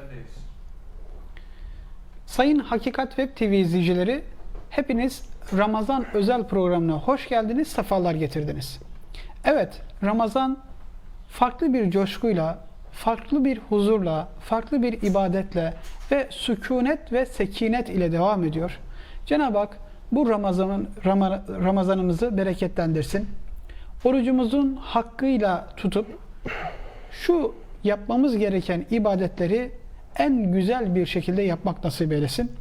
sendeyiz. Sayın Hakikat Web TV izleyicileri, hepiniz Ramazan özel programına hoş geldiniz, sefalar getirdiniz. Evet, Ramazan farklı bir coşkuyla, farklı bir huzurla, farklı bir ibadetle ve sükunet ve sekinet ile devam ediyor. Cenab-ı Hak bu Ramazanın Rama- Ramazanımızı bereketlendirsin. Orucumuzun hakkıyla tutup şu yapmamız gereken ibadetleri en güzel bir şekilde yapmak nasip eylesin.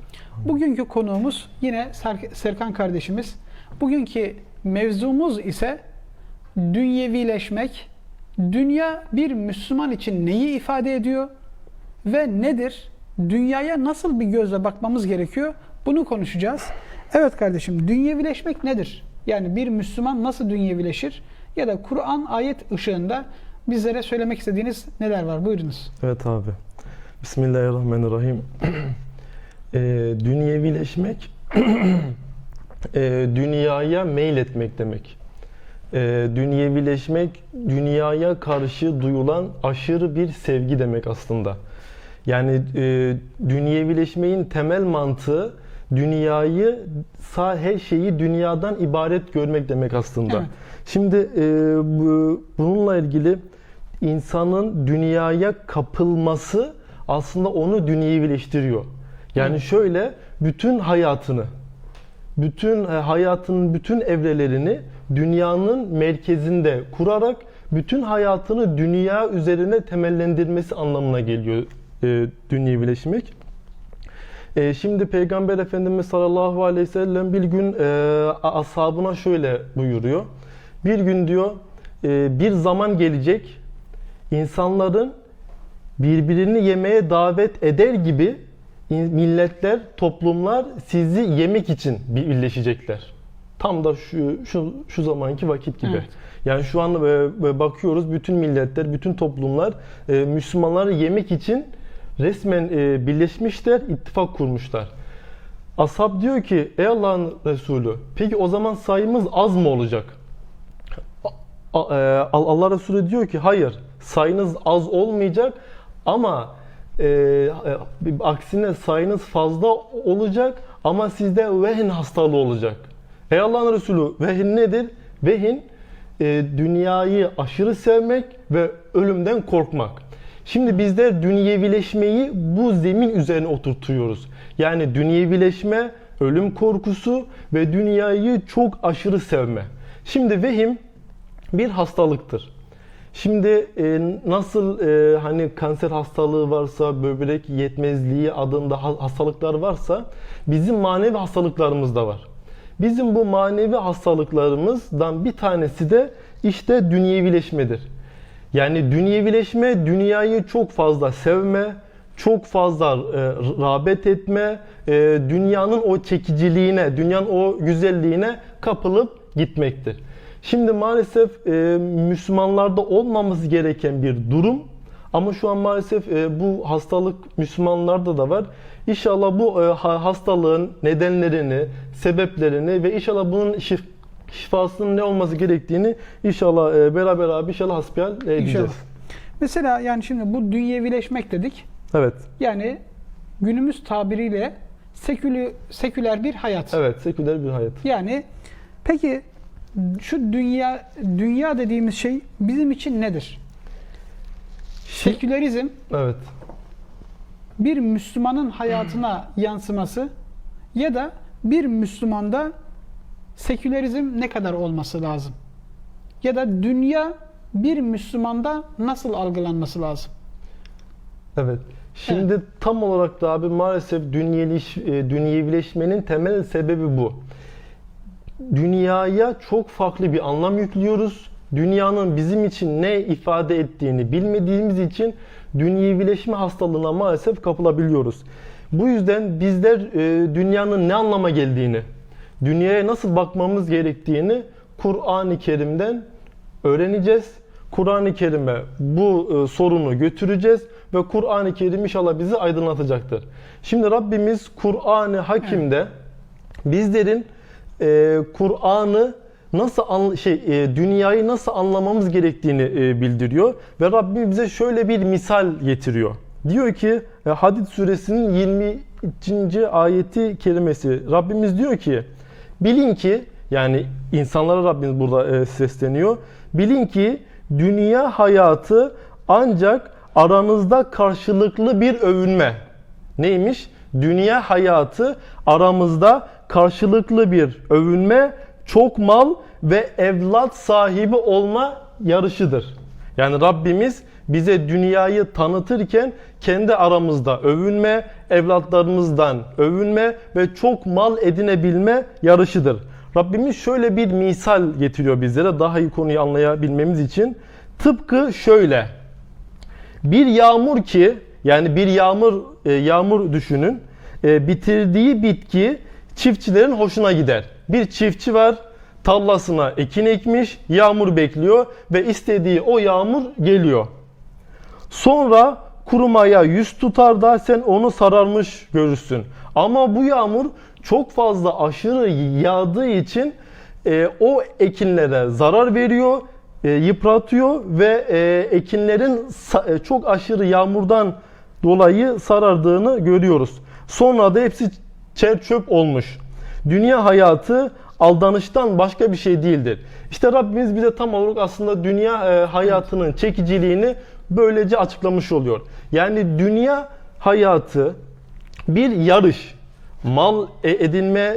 Bugünkü konuğumuz yine Ser- Serkan kardeşimiz. Bugünkü mevzumuz ise dünyevileşmek. Dünya bir Müslüman için neyi ifade ediyor ve nedir? Dünyaya nasıl bir gözle bakmamız gerekiyor? Bunu konuşacağız. Evet kardeşim, dünyevileşmek nedir? Yani bir Müslüman nasıl dünyevileşir? Ya da Kur'an ayet ışığında bizlere söylemek istediğiniz neler var? Buyurunuz. Evet abi. Bismillahirrahmanirrahim. e, dünyevileşmek e, dünyaya meyletmek demek. E, dünyevileşmek dünyaya karşı duyulan aşırı bir sevgi demek aslında. Yani e, dünyevileşmeyin temel mantığı dünyayı sağ her şeyi dünyadan ibaret görmek demek aslında. Evet. Şimdi e, bu, bununla ilgili insanın dünyaya kapılması aslında onu dünyevileştiriyor. Yani Evet. şöyle bütün hayatını, bütün e, hayatının bütün evrelerini dünyanın merkezinde kurarak bütün hayatını dünya üzerine temellendirmesi anlamına geliyor e, dünyevileşmek. E, şimdi Peygamber Efendimiz sallallahu aleyhi ve sellem bir gün e, ashabına şöyle buyuruyor. Bir gün diyor e, bir zaman gelecek insanların birbirini yemeye davet eder gibi milletler, toplumlar sizi yemek için birleşecekler. Tam da şu şu şu zamanki vakit gibi. Evet. Yani şu an e, e, bakıyoruz bütün milletler, bütün toplumlar e, Müslümanları yemek için resmen e, birleşmişler, ittifak kurmuşlar. Ashab diyor ki ey Allah'ın Resulü peki o zaman sayımız az mı olacak? E, Allah Resulü diyor ki hayır sayınız az olmayacak ama e, e, aksine sayınız fazla olacak ama sizde vehin hastalığı olacak. Ey Allah'ın Resulü vehin nedir? Vehin e, dünyayı aşırı sevmek ve ölümden korkmak. Şimdi bizler dünyevileşmeyi bu zemin üzerine oturtuyoruz. Yani dünyevileşme, ölüm korkusu ve dünyayı çok aşırı sevme. Şimdi vehim bir hastalıktır. Şimdi e, nasıl e, hani kanser hastalığı varsa, böbrek yetmezliği adında ha- hastalıklar varsa bizim manevi hastalıklarımız da var. Bizim bu manevi hastalıklarımızdan bir tanesi de işte dünyevileşmedir. Yani dünyevileşme, dünyayı çok fazla sevme, çok fazla e, rağbet etme, e, dünyanın o çekiciliğine, dünyanın o güzelliğine kapılıp gitmektir. Şimdi maalesef e, Müslümanlarda olmaması gereken bir durum ama şu an maalesef e, bu hastalık Müslümanlarda da var. İnşallah bu e, ha- hastalığın nedenlerini, sebeplerini ve inşallah bunun şif- şifasının ne olması gerektiğini inşallah e, beraber abi inşallah hasbihal edeceğiz. İnşallah. Mesela yani şimdi bu dünyevileşmek dedik. Evet. Yani günümüz tabiriyle sekülü, seküler bir hayat. Evet, seküler bir hayat. Yani peki şu dünya dünya dediğimiz şey bizim için nedir? Sekülerizm Evet. bir Müslümanın hayatına yansıması ya da bir Müslümanda sekülerizm ne kadar olması lazım? Ya da dünya bir Müslümanda nasıl algılanması lazım? Evet. Şimdi tam olarak da abi maalesef dünyeliş, e, dünyevileşmenin temel sebebi bu. Dünyaya çok farklı bir anlam yüklüyoruz. Dünyanın bizim için ne ifade ettiğini bilmediğimiz için dünyevileşme hastalığına maalesef kapılabiliyoruz. Bu yüzden bizler e, dünyanın ne anlama geldiğini, dünyaya nasıl bakmamız gerektiğini Kur'an-ı Kerim'den öğreneceğiz. Kur'an-ı Kerim'e bu e, sorunu götüreceğiz ve Kur'an-ı Kerim inşallah bizi aydınlatacaktır. Şimdi Rabbimiz Kur'an-ı Hakim'de bizlerin e, Kur'an'ı nasıl an, şey e, dünyayı nasıl anlamamız gerektiğini e, bildiriyor ve Rabbim bize şöyle bir misal getiriyor. Diyor ki e, Hadid suresinin 23. ayeti kelimesi Rabbimiz diyor ki bilin ki yani insanlara Rabbimiz burada e, sesleniyor. Bilin ki dünya hayatı ancak aranızda karşılıklı bir övünme. Neymiş? Dünya hayatı aramızda karşılıklı bir övünme, çok mal ve evlat sahibi olma yarışıdır. Yani Rabbimiz bize dünyayı tanıtırken kendi aramızda övünme, evlatlarımızdan övünme ve çok mal edinebilme yarışıdır. Rabbimiz şöyle bir misal getiriyor bizlere daha iyi konuyu anlayabilmemiz için. Tıpkı şöyle. Bir yağmur ki yani bir yağmur e, yağmur düşünün. E, bitirdiği bitki çiftçilerin hoşuna gider. Bir çiftçi var tarlasına ekin ekmiş, yağmur bekliyor ve istediği o yağmur geliyor. Sonra kurumaya yüz tutar da sen onu sararmış görürsün. Ama bu yağmur çok fazla aşırı yağdığı için e, o ekinlere zarar veriyor, e, yıpratıyor ve e, ekinlerin e, çok aşırı yağmurdan dolayı sarardığını görüyoruz. Sonra da hepsi çer çöp olmuş. Dünya hayatı aldanıştan başka bir şey değildir. İşte Rabbimiz bize tam olarak aslında dünya e, hayatının çekiciliğini böylece açıklamış oluyor. Yani dünya hayatı bir yarış, mal e- edinme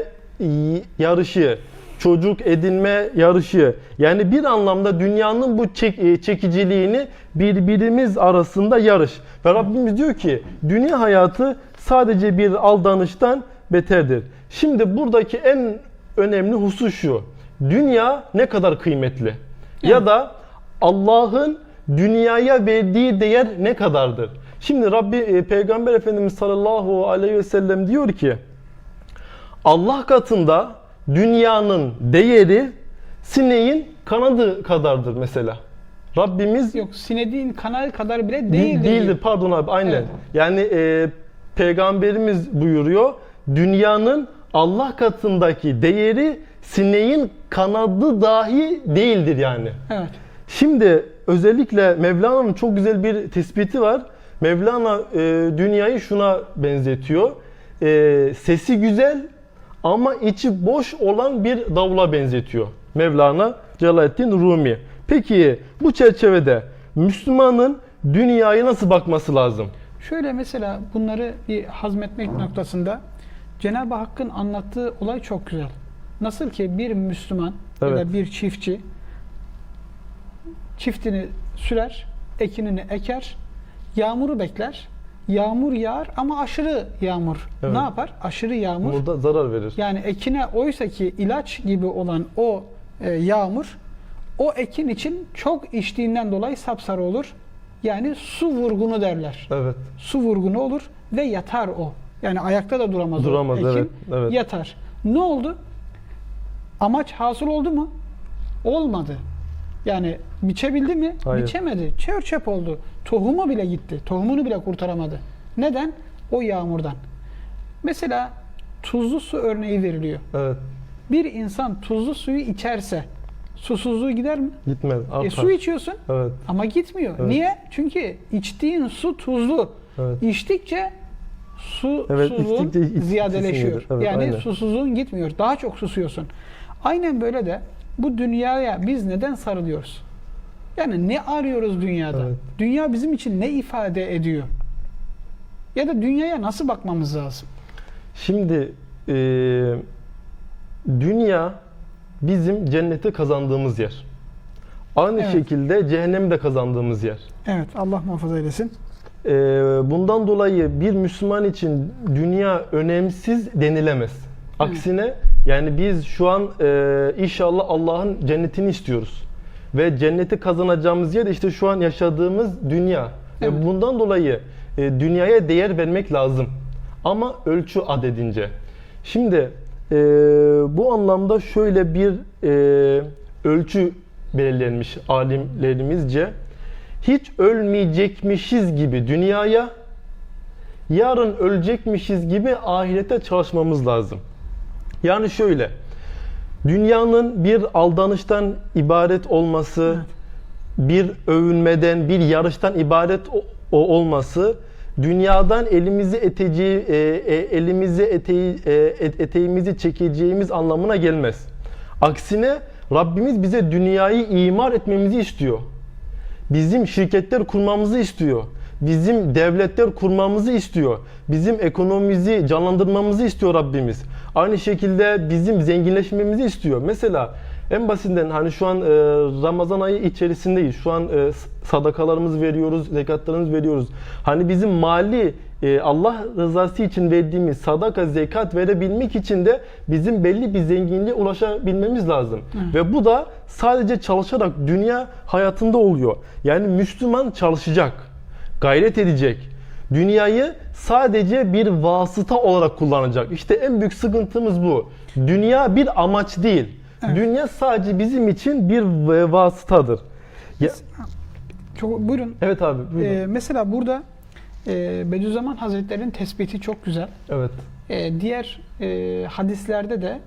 yarışı, çocuk edinme yarışı. Yani bir anlamda dünyanın bu çek- e, çekiciliğini birbirimiz arasında yarış. Ve Rabbimiz diyor ki dünya hayatı sadece bir aldanıştan beterdir. Şimdi buradaki en önemli husus şu. Dünya ne kadar kıymetli? Ya da Allah'ın dünyaya verdiği değer ne kadardır? Şimdi Rabbi e, Peygamber Efendimiz sallallahu aleyhi ve sellem diyor ki Allah katında dünyanın değeri sineğin kanadı kadardır mesela. Rabbimiz Yok sinediğin kanal kadar bile Değil, değildir. değildir pardon abi aynen. Evet. Yani e, peygamberimiz buyuruyor dünyanın Allah katındaki değeri sineğin kanadı dahi değildir yani. Evet. Şimdi özellikle Mevlana'nın çok güzel bir tespiti var. Mevlana e, dünyayı şuna benzetiyor. E, sesi güzel ama içi boş olan bir davula benzetiyor. Mevlana Celaleddin Rumi. Peki bu çerçevede Müslümanın dünyaya nasıl bakması lazım? Şöyle mesela bunları bir hazmetmek noktasında Cenab-ı Hakk'ın anlattığı olay çok güzel. Nasıl ki bir Müslüman ya Evet. da bir çiftçi çiftini sürer, ekinini eker, yağmuru bekler. Yağmur yağar ama aşırı yağmur. Evet. Ne yapar? Aşırı yağmur. Burada zarar verir. Yani ekine oysa ki ilaç gibi olan o e, yağmur o ekin için çok içtiğinden dolayı sapsarı olur. Yani su vurgunu derler. Evet. Su vurgunu olur ve yatar o. Yani ayakta da duramaz, Duramaz, o ekin. evet, evet. Yatar. Ne oldu? Amaç hasıl oldu mu? Olmadı. Yani biçebildi mi? Hayır. Biçemedi. Çör çöp oldu. Tohumu bile gitti. Tohumunu bile kurtaramadı. Neden? O yağmurdan. Mesela tuzlu su örneği veriliyor. Evet. Bir insan tuzlu suyu içerse susuzluğu gider mi? Gitmez. Artar. E, su içiyorsun Evet. ama gitmiyor. Evet. Niye? Çünkü içtiğin su tuzlu. Evet. İçtikçe su Evet, susuzluğun içtikçe ziyadeleşiyor. Evet, yani aynen. susuzluğun gitmiyor. Daha çok susuyorsun. Aynen böyle de bu dünyaya biz neden sarılıyoruz? Yani ne arıyoruz dünyada? Evet. Dünya bizim için ne ifade ediyor? Ya da dünyaya nasıl bakmamız lazım? Şimdi e, dünya bizim cennete kazandığımız yer. Aynı Evet. şekilde cehennemde kazandığımız yer. Evet Allah muhafaza eylesin. E, bundan dolayı bir Müslüman için dünya önemsiz denilemez. Aksine yani biz şu an e, inşallah Allah'ın cennetini istiyoruz. Ve cenneti kazanacağımız yer işte şu an yaşadığımız dünya. Evet. Ve bundan dolayı e, dünyaya değer vermek lazım. Ama ölçü adedince. Şimdi e, bu anlamda şöyle bir e, ölçü belirlenmiş alimlerimizce. Hiç ölmeyecekmişiz gibi dünyaya, yarın ölecekmişiz gibi ahirete çalışmamız lazım. Yani şöyle, dünyanın bir aldanıştan ibaret olması, bir övünmeden, bir yarıştan ibaret olması dünyadan elimizi eteceği, e, e, elimizi eteği, e, et- eteğimizi çekeceğimiz anlamına gelmez. Aksine Rabbimiz bize dünyayı imar etmemizi istiyor. Bizim şirketler kurmamızı istiyor. Bizim devletler kurmamızı istiyor. Bizim ekonomimizi canlandırmamızı istiyor Rabbimiz. Aynı şekilde bizim zenginleşmemizi istiyor. Mesela en basitinden hani şu an e, Ramazan ayı içerisindeyiz. Şu an e, sadakalarımızı veriyoruz, zekatlarımızı veriyoruz. Hani bizim mali Allah rızası için verdiğimiz sadaka, zekat verebilmek için de bizim belli bir zenginliğe ulaşabilmemiz lazım. Ve bu da sadece çalışarak dünya hayatında oluyor. Yani Müslüman çalışacak, gayret edecek. Dünyayı sadece bir vasıta olarak kullanacak. İşte en büyük sıkıntımız bu. Dünya bir amaç değil. Evet. Dünya sadece bizim için bir vasıtadır. Ya, Çok, buyurun. evet abi. buyurun. Ee, mesela burada e, Bediüzzaman Hazretleri'nin tespiti çok güzel. evet. E, diğer e, hadislerde de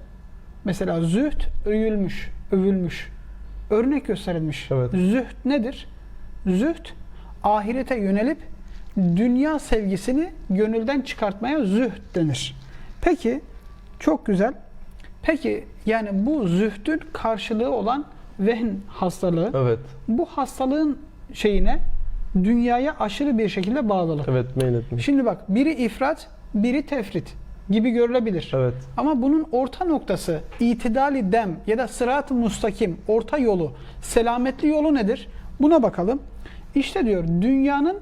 mesela zühd övülmüş, övülmüş, örnek gösterilmiş. Evet. Zühd nedir? Zühd ahirete yönelip dünya sevgisini gönülden çıkartmaya zühd denir. Peki çok güzel. Peki yani bu zühdün karşılığı olan vehn hastalığı Evet. bu hastalığın şeyine dünyaya aşırı bir şekilde bağlılık. Evet meyletmiş. Şimdi bak biri ifrat, biri tefrit gibi görülebilir. Evet. Ama bunun orta noktası itidali dem ya da sırat-ı mustakim, orta yolu, selametli yolu nedir? Buna bakalım. İşte diyor dünyanın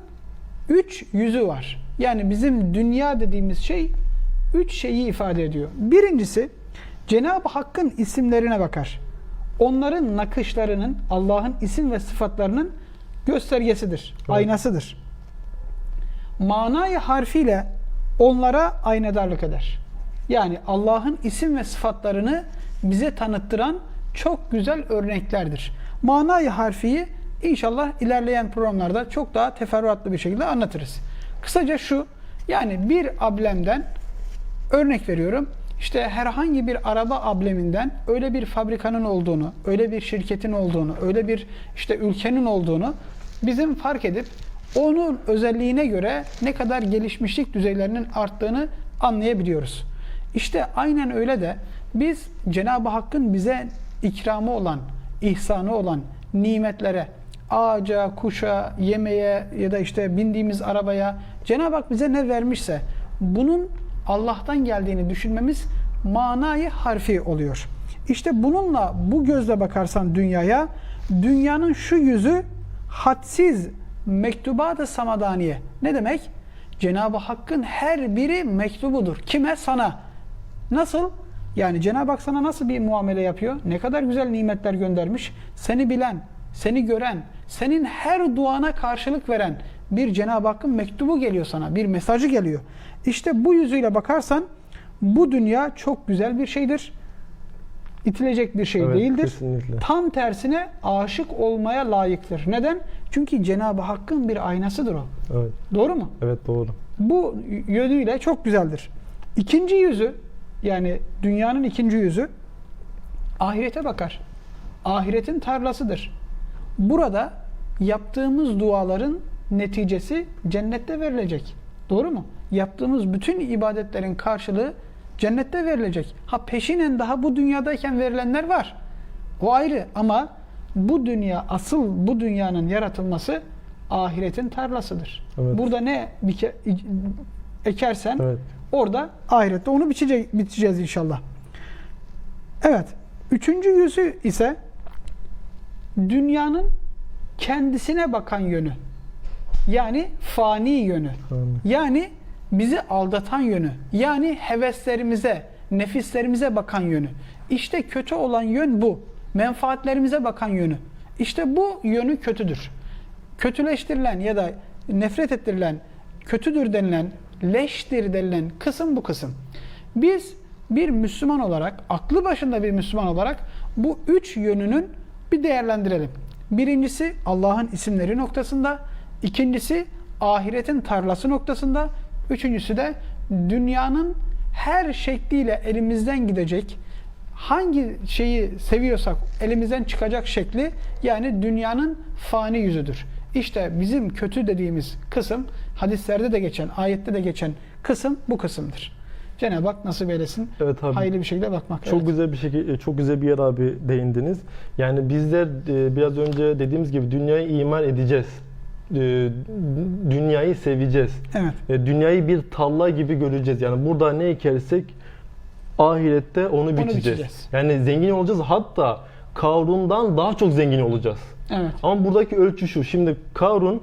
üç yüzü var. Yani bizim dünya dediğimiz şey üç şeyi ifade ediyor. Birincisi Cenab-ı Hakk'ın isimlerine bakar. Onların nakışlarının Allah'ın isim ve sıfatlarının göstergesidir, aynasıdır manayı harfiyle onlara aynadarlık eder. Yani Allah'ın isim ve sıfatlarını bize tanıttıran çok güzel örneklerdir. Manayı harfiyi inşallah ilerleyen programlarda çok daha teferruatlı bir şekilde anlatırız. Kısaca şu, yani bir ablemden örnek veriyorum. İşte herhangi bir araba ableminden öyle bir fabrikanın olduğunu, öyle bir şirketin olduğunu, öyle bir işte ülkenin olduğunu bizim fark edip onun özelliğine göre ne kadar gelişmişlik düzeylerinin arttığını anlayabiliyoruz. İşte aynen öyle de biz Cenab-ı Hakk'ın bize ikramı olan, ihsanı olan nimetlere, ağaca, kuşa, yemeğe ya da işte bindiğimiz arabaya Cenab-ı Hak bize ne vermişse bunun Allah'tan geldiğini düşünmemiz manayı harfi oluyor. İşte bununla bu gözle bakarsan dünyaya dünyanın şu yüzü hadsiz mektubat-ı samadaniye. Ne demek? Cenab-ı Hakk'ın her biri mektubudur. Kime? Sana. Nasıl? Yani Cenab-ı Hak sana nasıl bir muamele yapıyor? Ne kadar güzel nimetler göndermiş. Seni bilen, seni gören, senin her duana karşılık veren bir Cenab-ı Hakk'ın mektubu geliyor sana. Bir mesajı geliyor. İşte bu yüzüyle bakarsan bu dünya çok güzel bir şeydir. İtilecek bir şey Evet, değildir. kesinlikle. Tam tersine aşık olmaya layıktır. Neden? Çünkü Cenab-ı Hakk'ın bir aynasıdır o. Evet. Doğru mu? Evet doğru. Bu yönüyle çok güzeldir. İkinci yüzü yani dünyanın ikinci yüzü ahirete bakar. Ahiretin tarlasıdır. Burada yaptığımız duaların neticesi cennette verilecek. Doğru mu? Yaptığımız bütün ibadetlerin karşılığı cennette verilecek. Ha peşinen daha bu dünyadayken verilenler var. O ayrı ama bu dünya asıl bu dünyanın yaratılması ahiretin tarlasıdır. Evet. Burada ne ekersen Evet. orada ahirette onu biçecek, biteceğiz inşallah. Evet. Üçüncü yüzü ise dünyanın kendisine bakan yönü. Yani fani yönü. Fani. Yani bizi aldatan yönü. Yani heveslerimize, nefislerimize bakan yönü. İşte kötü olan yön bu. Menfaatlerimize bakan yönü. İşte bu yönü kötüdür. Kötüleştirilen ya da nefret ettirilen, kötüdür denilen, leştir denilen kısım bu kısım. Biz bir Müslüman olarak, aklı başında bir Müslüman olarak bu üç yönünün bir değerlendirelim. Birincisi Allah'ın isimleri noktasında, ikincisi ahiretin tarlası noktasında, üçüncüsü de dünyanın her şekliyle elimizden gidecek, hangi şeyi seviyorsak elimizden çıkacak şekli yani dünyanın fani yüzüdür. İşte bizim kötü dediğimiz kısım hadislerde de geçen, ayette de geçen kısım bu kısımdır. Cenab-ı Hak nasip eylesin. Evet abi. Hayırlı bir şekilde bakmak. Çok Evet. güzel bir şekilde çok güzel bir yer abi değindiniz. Yani bizler e, biraz önce dediğimiz gibi dünyayı iman edeceğiz. E, Dünyayı seveceğiz. Evet. E, Dünyayı bir tarla gibi göreceğiz. Yani burada ne ekersek ahirette onu biçeceğiz. biçeceğiz. Yani zengin olacağız. Hatta Karun'dan daha çok zengin olacağız. Evet. Ama buradaki ölçü şu. Şimdi Karun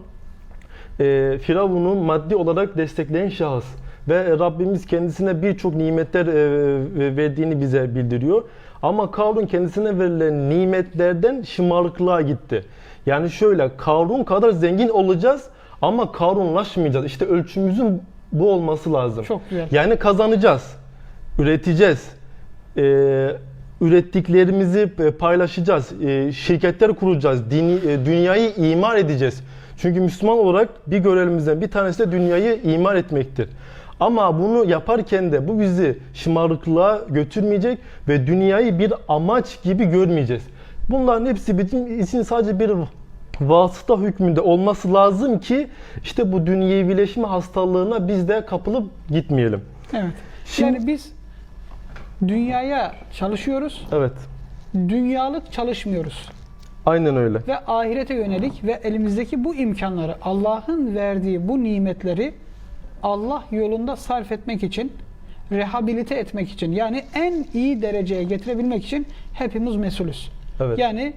e, Firavun'u maddi olarak destekleyen şahıs ve Rabbimiz kendisine birçok nimetler e, verdiğini bize bildiriyor. Ama Karun kendisine verilen nimetlerden şımarıklığa gitti. Yani şöyle Karun kadar zengin olacağız ama Karunlaşmayacağız. İşte ölçümüzün bu olması lazım. Çok güzel. Yani kazanacağız, üreteceğiz, e, ürettiklerimizi e, paylaşacağız, e, şirketler kuracağız, dini, e, dünyayı imar edeceğiz. Çünkü Müslüman olarak bir görevimizden bir tanesi de dünyayı imar etmektir. Ama bunu yaparken de bu bizi şımarıklığa götürmeyecek ve dünyayı bir amaç gibi görmeyeceğiz. Bunların hepsi bizim için sadece bir vasıta hükmünde olması lazım ki işte bu dünyevileşme hastalığına biz de kapılıp gitmeyelim. Evet. Şimdi- yani biz dünyaya çalışıyoruz, Evet. dünyalık çalışmıyoruz. Aynen öyle. Ve ahirete yönelik ve elimizdeki bu imkanları, Allah'ın verdiği bu nimetleri Allah yolunda sarf etmek için, rehabilite etmek için, yani en iyi dereceye getirebilmek için hepimiz mesulüz. Evet. Yani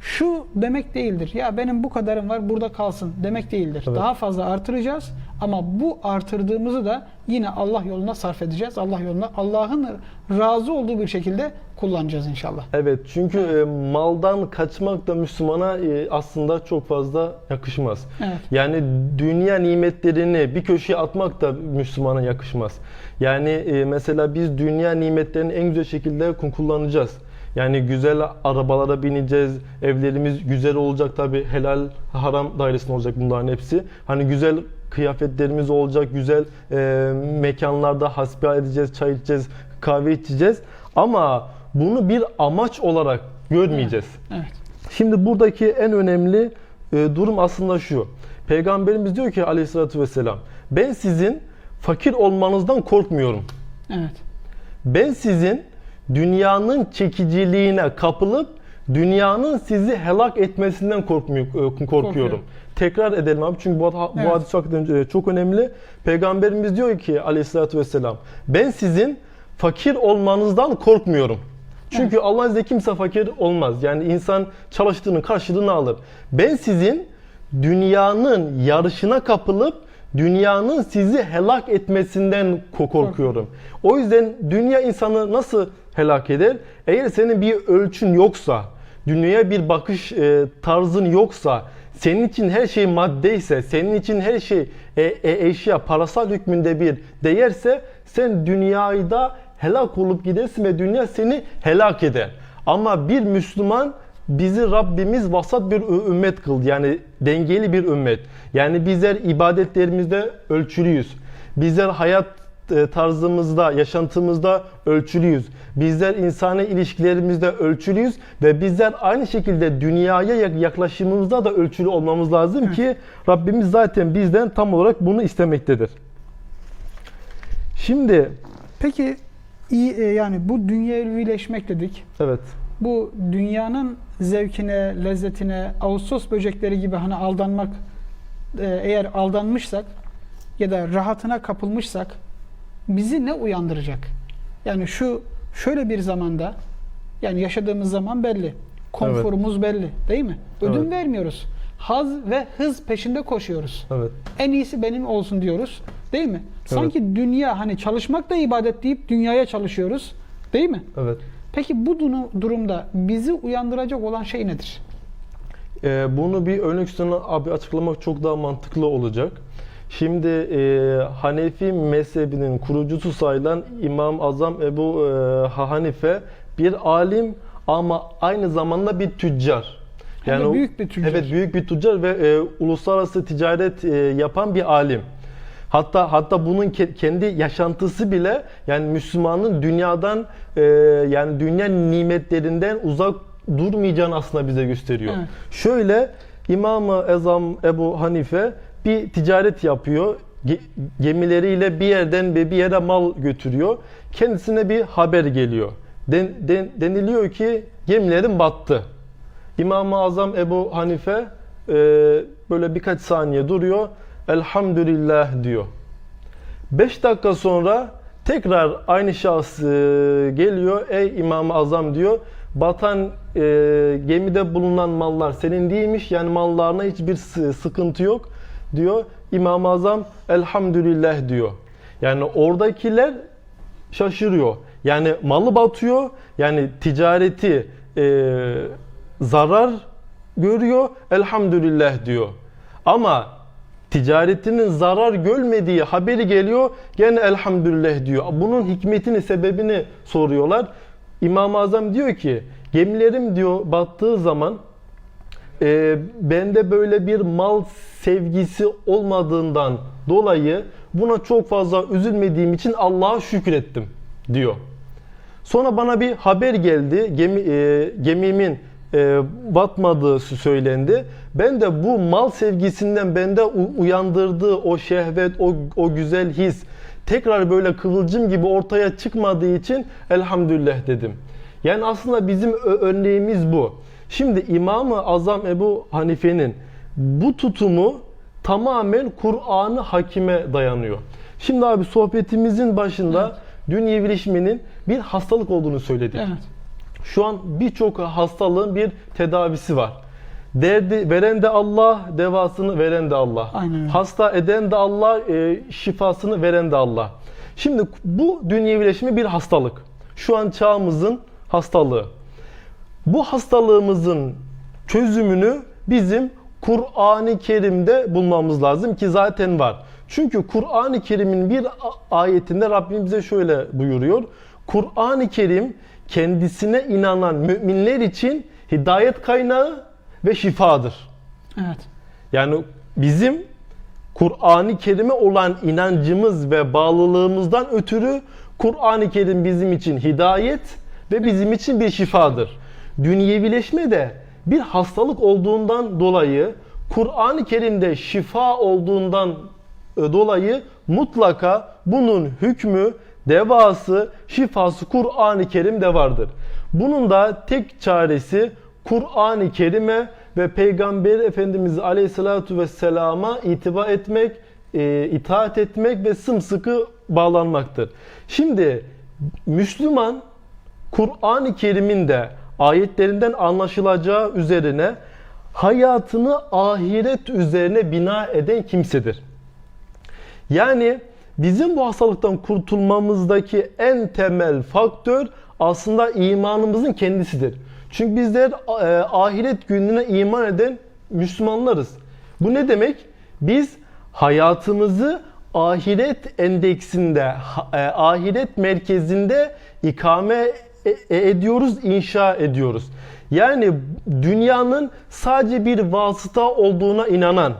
şu demek değildir. Ya benim bu kadarım var burada kalsın demek değildir. Evet. Daha fazla artıracağız ama bu artırdığımızı da yine Allah yoluna sarf edeceğiz. Allah yoluna Allah'ın razı olduğu bir şekilde kullanacağız inşallah. Evet çünkü e, maldan kaçmak da Müslümana e, aslında çok fazla yakışmaz. Evet. Yani dünya nimetlerini bir köşeye atmak da Müslümana yakışmaz. Yani e, mesela biz dünya nimetlerini en güzel şekilde kullanacağız. Yani güzel arabalara bineceğiz, evlerimiz güzel olacak tabi helal haram dairesinde olacak bunların hepsi. Hani güzel kıyafetlerimiz olacak, güzel e, mekanlarda hasbihal edeceğiz, çay içeceğiz, kahve içeceğiz. Ama bunu bir amaç olarak görmeyeceğiz. Evet. Şimdi buradaki en önemli e, durum aslında şu. Peygamberimiz diyor ki aleyhissalatü vesselam ben sizin fakir olmanızdan korkmuyorum. Evet. Ben sizin dünyanın çekiciliğine kapılıp dünyanın sizi helak etmesinden korkmuyor, e, korkuyorum. Korkuyorum. Tekrar edelim abi çünkü bu, bu Evet. hadis hakikaten e, çok önemli. Peygamberimiz diyor ki aleyhissalatü vesselam ben sizin fakir olmanızdan korkmuyorum. Çünkü Allah izniyle kimse fakir olmaz. Yani insan çalıştığının karşılığını alır. Ben sizin dünyanın yarışına kapılıp dünyanın sizi helak etmesinden ko- korkuyorum. O yüzden dünya insanı nasıl helak eder? Eğer senin bir ölçün yoksa, dünyaya bir bakış e, tarzın yoksa, senin için her şey maddeyse, senin için her şey e, e, eşya, parasal hükmünde bir değerse sen dünyada helak olup gidersin ve dünya seni helak eder. Ama bir Müslüman bizi Rabbimiz vasat bir ümmet kıldı. Yani dengeli bir ümmet. Yani bizler ibadetlerimizde ölçülüyüz. Bizler hayat tarzımızda, yaşantımızda ölçülüyüz. Bizler insani ilişkilerimizde ölçülüyüz ve bizler aynı şekilde dünyaya yak- yaklaşımımızda da ölçülü olmamız lazım ki Rabbimiz zaten bizden tam olarak bunu istemektedir. Şimdi Peki iyi e, yani bu dünyevileşmek dedik. evet Bu dünyanın zevkine, lezzetine, Ağustos böcekleri gibi hani aldanmak e, eğer aldanmışsak ya da rahatına kapılmışsak bizi ne uyandıracak? Yani şu şöyle bir zamanda yani yaşadığımız zaman belli. Konforumuz belli, değil mi? Ödün Evet. vermiyoruz. Haz ve hız peşinde koşuyoruz. evet En iyisi benim olsun diyoruz. Değil mi? Sanki dünya hani çalışmak da ibadet deyip dünyaya çalışıyoruz. Değil mi? evet. Peki bu durumda bizi uyandıracak olan şey nedir? Ee, bunu bir örnek üstüne abi açıklamak çok daha mantıklı olacak. Şimdi e, Hanefi mezhebinin kurucusu sayılan İmam Azam Ebu e, Hanife bir alim ama aynı zamanda bir tüccar. O- büyük bir tüccar. Evet büyük bir tüccar ve e, uluslararası ticaret e, yapan bir alim. Hatta hatta bunun ke- kendi yaşantısı bile yani Müslümanın dünyadan e, yani dünya nimetlerinden uzak durmayacağını aslında bize gösteriyor. Evet. Şöyle İmam-ı Ezam Ebu Hanife bir ticaret yapıyor. Ge- Gemileriyle bir yerden bir yere mal götürüyor. Kendisine bir haber geliyor. Den- den- deniliyor ki gemilerin battı. İmam-ı Azam Ebu Hanife e, böyle birkaç saniye duruyor. Elhamdülillah diyor. 5 dakika sonra tekrar aynı şahıs e, geliyor. Ey İmam-ı Azam diyor. Batan e, gemide bulunan mallar senin değilmiş. Yani mallarına hiçbir sı- sıkıntı yok diyor. İmam-ı Azam elhamdülillah diyor. Yani oradakiler şaşırıyor. Yani malı batıyor. Yani ticareti e, zarar görüyor. Elhamdülillah diyor. Ama ticaretinin zarar görmediği haberi geliyor. Gene elhamdülillah diyor. Bunun hikmetini, sebebini soruyorlar. İmam-ı Azam diyor ki gemilerim diyor battığı zaman e, bende böyle bir mal sevgisi olmadığından dolayı buna çok fazla üzülmediğim için Allah'a şükrettim diyor. Sonra bana bir haber geldi. Gemi, e, gemimin e, batmadığı söylendi. Ben de bu mal sevgisinden bende uyandırdığı o şehvet, o, o güzel his tekrar böyle kıvılcım gibi ortaya çıkmadığı için elhamdülillah dedim. Yani aslında bizim örneğimiz bu. Şimdi İmam-ı Azam Ebu Hanife'nin bu tutumu tamamen Kur'an-ı Hakime dayanıyor. Şimdi abi sohbetimizin başında dünyevileşmenin bir hastalık olduğunu söyledik. Evet. Şu an birçok hastalığın bir tedavisi var. Derdi veren de Allah, devasını veren de Allah. Aynen. Hasta eden de Allah, e, şifasını veren de Allah. Şimdi bu dünyevileşme bir hastalık. Şu an çağımızın hastalığı. Bu hastalığımızın çözümünü bizim Kur'an-ı Kerim'de bulmamız lazım ki zaten var. Çünkü Kur'an-ı Kerim'in bir ayetinde Rabbim bize şöyle buyuruyor. Kur'an-ı Kerim kendisine inanan müminler için hidayet kaynağı ve şifadır. Evet. Yani bizim Kur'an-ı Kerim'e olan inancımız ve bağlılığımızdan ötürü Kur'an-ı Kerim bizim için hidayet ve bizim için bir şifadır. Dünyevileşme de bir hastalık olduğundan dolayı Kur'an-ı Kerim'de şifa olduğundan e, dolayı mutlaka bunun hükmü, devası, şifası Kur'an-ı Kerim'de vardır. Bunun da tek çaresi Kur'an-ı Kerim'e ve Peygamber Efendimiz Aleyhisselatü Vesselam'a itibar etmek, e, itaat etmek ve sımsıkı bağlanmaktır. Şimdi Müslüman Kur'an-ı Kerim'in de ayetlerinden anlaşılacağı üzerine hayatını ahiret üzerine bina eden kimsedir. Yani bizim bu hastalıktan kurtulmamızdaki en temel faktör aslında imanımızın kendisidir. Çünkü bizler e, ahiret gününe iman eden Müslümanlarız. Bu ne demek? Biz hayatımızı ahiret endeksinde, e, ahiret merkezinde ikame e- e- ediyoruz, inşa ediyoruz. Yani dünyanın sadece bir vasıta olduğuna inanan,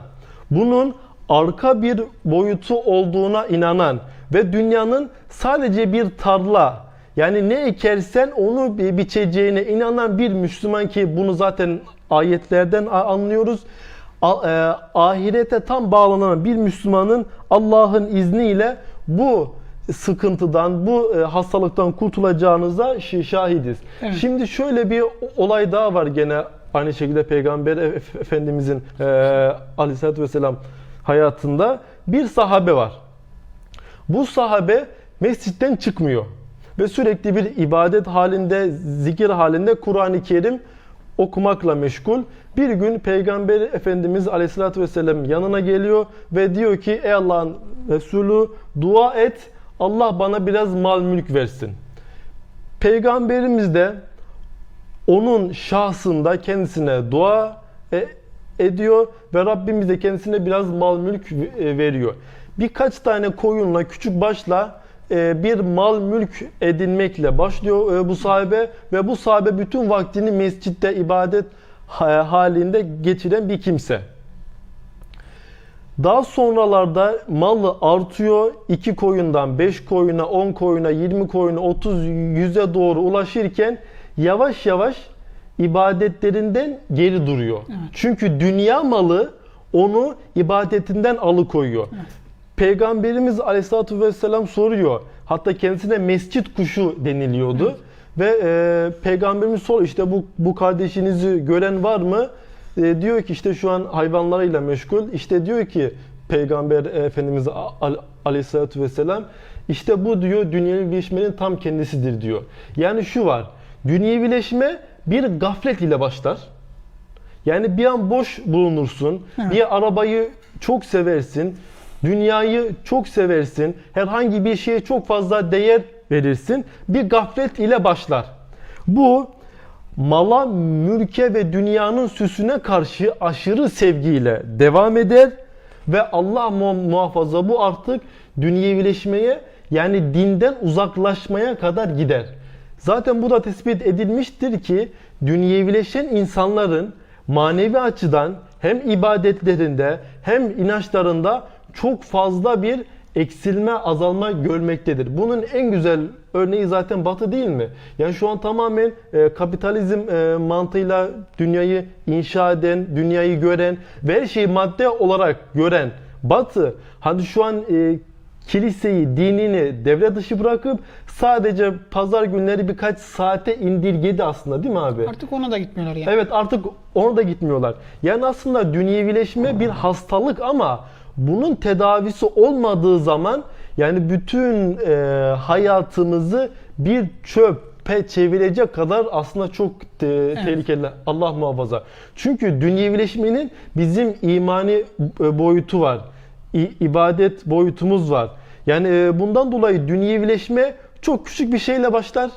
bunun arka bir boyutu olduğuna inanan ve dünyanın sadece bir tarla yani ne ekersen onu bi- biçeceğine inanan bir Müslüman ki bunu zaten ayetlerden anlıyoruz. E, ahirete tam bağlanan bir Müslümanın Allah'ın izniyle bu sıkıntıdan, bu e, hastalıktan kurtulacağınıza şahidiz. Evet. Şimdi şöyle bir olay daha var gene aynı şekilde Peygamber Efe- Efendimizin e, aleyhissalatü vesselam hayatında bir sahabe var. Bu sahabe mescitten çıkmıyor ve sürekli bir ibadet halinde, zikir halinde Kur'an-ı Kerim okumakla meşgul. Bir gün Peygamber Efendimiz Aleyhisselatü Vesselam yanına geliyor ve diyor ki ey Allah'ın Resulü dua et Allah bana biraz mal mülk versin. Peygamberimiz de onun şahsında kendisine dua e- ediyor ve Rabbimiz de kendisine biraz mal mülk e, veriyor. Birkaç tane koyunla, küçük başla e, bir mal mülk edinmekle başlıyor bu sahibe ve bu sahibe bütün vaktini mescitte ibadet ha- halinde geçiren bir kimse. Daha sonralarda malı artıyor. 2 koyundan 5 koyuna, 10 koyuna, 20 koyuna, 30, 100'e doğru ulaşırken yavaş yavaş ibadetlerinden geri duruyor. Çünkü dünya malı onu ibadetinden alıkoyuyor. Peygamberimiz Aleyhisselatü Vesselam soruyor. Hatta kendisine mescit kuşu deniliyordu. Ve e, Peygamberimiz sor işte bu bu kardeşinizi gören var mı? E, diyor ki işte şu an hayvanlarıyla meşgul. İşte diyor ki Peygamber Efendimiz Al- Aleyhisselatü Vesselam işte bu diyor dünyevileşmenin tam kendisidir diyor. Yani şu var. Dünyevileşme bir gaflet ile başlar. Yani bir an boş bulunursun. Evet. Bir arabayı çok seversin. Dünyayı çok seversin. Herhangi bir şeye çok fazla değer verirsin. Bir gaflet ile başlar. Bu mala, mülke ve dünyanın süsüne karşı aşırı sevgiyle devam eder ve Allah mu- muhafaza bu artık dünyevileşmeye yani dinden uzaklaşmaya kadar gider. Zaten bu da tespit edilmiştir ki dünyevileşen insanların manevi açıdan hem ibadetlerinde hem inançlarında çok fazla bir eksilme, azalma görmektedir. Bunun en güzel örneği zaten Batı değil mi? Yani şu an tamamen e, kapitalizm e, mantığıyla dünyayı inşa eden, dünyayı gören ve her şeyi madde olarak gören Batı, hani şu an e, kiliseyi, dinini devre dışı bırakıp sadece pazar günleri birkaç saate indirgedi aslında değil mi abi? Artık ona da gitmiyorlar yani. Evet artık ona da gitmiyorlar. Yani aslında dünyevileşme bir hastalık ama bunun tedavisi olmadığı zaman yani bütün e, hayatımızı bir çöpe çevirecek kadar aslında çok te- tehlikeli. Allah muhafaza. Çünkü dünyevileşmenin bizim imani e, boyutu var. İ- ibadet boyutumuz var. Yani e, bundan dolayı dünyevileşme çok küçük bir şeyle başlar.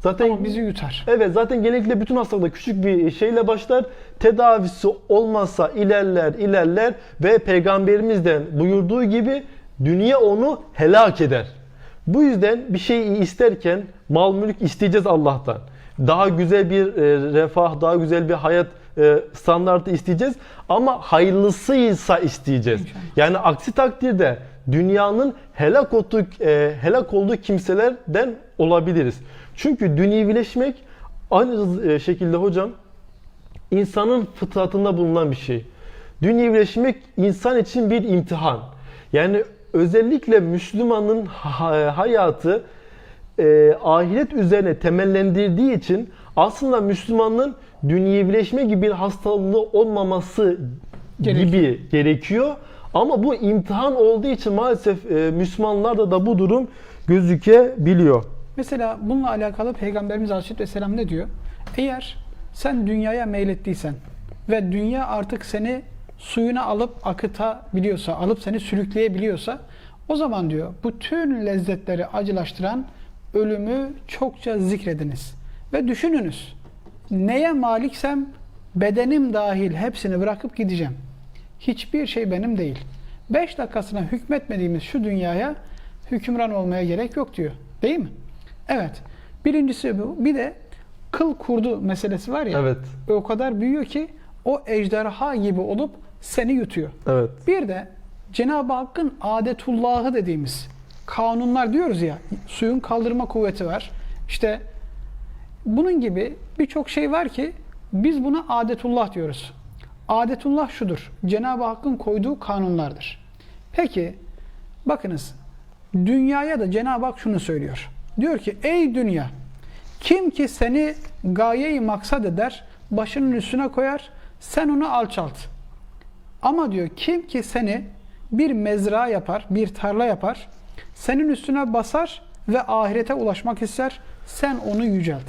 Zaten Ama bizi yutar. Evet zaten genellikle bütün hastalıklar küçük bir şeyle başlar. Tedavisi olmazsa ilerler ilerler ve peygamberimizden buyurduğu gibi dünya onu helak eder. Bu yüzden bir şey isterken mal mülk isteyeceğiz Allah'tan. Daha güzel bir e, refah, daha güzel bir hayat e, standartı isteyeceğiz ama hayırlısıysa isteyeceğiz. Yani aksi takdirde dünyanın helak olduğu, e, helak olduğu kimselerden olabiliriz. Çünkü dünyevileşmek aynı e, şekilde hocam insanın fıtratında bulunan bir şey. Dünyevileşmek insan için bir imtihan. Yani özellikle Müslümanın ha- hayatı e, ahiret üzerine temellendirdiği için aslında Müslümanın dünyevileşme gibi bir hastalığı olmaması Gerekiyor. gibi gerekiyor. Ama bu imtihan olduğu için maalesef e, Müslümanlarda da bu durum gözükebiliyor. Mesela bununla alakalı Peygamberimiz Aleyhisselatü Vesselam ne diyor? Eğer sen dünyaya meylettiysen ve dünya artık seni suyuna alıp akıtabiliyorsa, alıp seni sürükleyebiliyorsa o zaman diyor bütün lezzetleri acılaştıran ölümü çokça zikrediniz. Ve düşününüz neye maliksem bedenim dahil hepsini bırakıp gideceğim. Hiçbir şey benim değil. Beş dakikasına hükmetmediğimiz şu dünyaya hükümran olmaya gerek yok diyor. Değil mi? Evet. Birincisi bu. Bir de kıl kurdu meselesi var ya. Evet. O kadar büyüyor ki o ejderha gibi olup seni yutuyor. Evet. Bir de Cenab-ı Hakk'ın adetullahı dediğimiz kanunlar diyoruz ya suyun kaldırma kuvveti var. İşte bunun gibi birçok şey var ki biz buna adetullah diyoruz. Adetullah şudur. Cenab-ı Hakk'ın koyduğu kanunlardır. Peki bakınız dünyaya da Cenab-ı Hak şunu söylüyor. Diyor ki ey dünya kim ki seni gayeyi maksat eder başının üstüne koyar sen onu alçalt. Ama diyor kim ki seni bir mezra yapar, bir tarla yapar, senin üstüne basar ve ahirete ulaşmak ister, sen onu yücelt.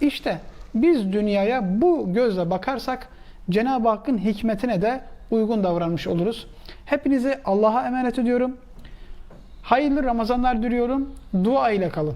İşte biz dünyaya bu gözle bakarsak Cenab-ı Hakk'ın hikmetine de uygun davranmış oluruz. Hepinizi Allah'a emanet ediyorum. Hayırlı Ramazanlar diliyorum. Dua ile kalın.